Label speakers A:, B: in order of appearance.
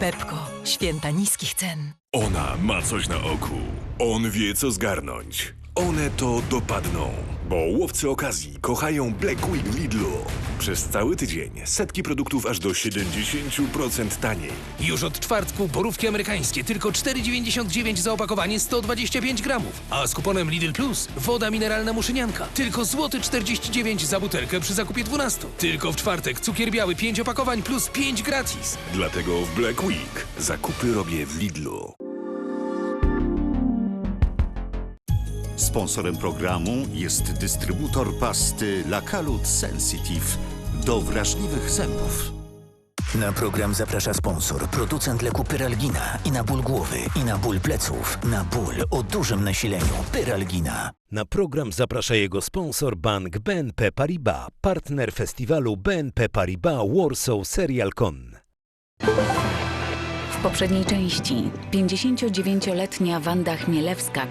A: Pepko, święta niskich cen.
B: Ona ma coś na oku. On wie, co zgarnąć. One to dopadną, bo łowcy okazji kochają Black Week w Lidlu. Przez cały tydzień setki produktów aż do 70% taniej.
C: Już od czwartku borówki amerykańskie tylko 4,99 za opakowanie 125 gramów. A z kuponem Lidl Plus woda mineralna muszynianka tylko złoty 49 za butelkę przy zakupie 12. Tylko w czwartek cukier biały 5 opakowań plus 5 gratis.
B: Dlatego w Black Week zakupy robię w Lidlu.
D: Sponsorem programu jest dystrybutor pasty Lakalut Sensitive do wrażliwych zębów.
E: Na program zaprasza sponsor, producent leku Pyralgina i na ból głowy, i na ból pleców, na ból o dużym nasileniu. Pyralgina.
F: Na program zaprasza jego sponsor bank BNP Paribas, partner festiwalu BNP Paribas Warsaw Serial Con.
G: W poprzedniej części 59-letnia Wanda Chmielewska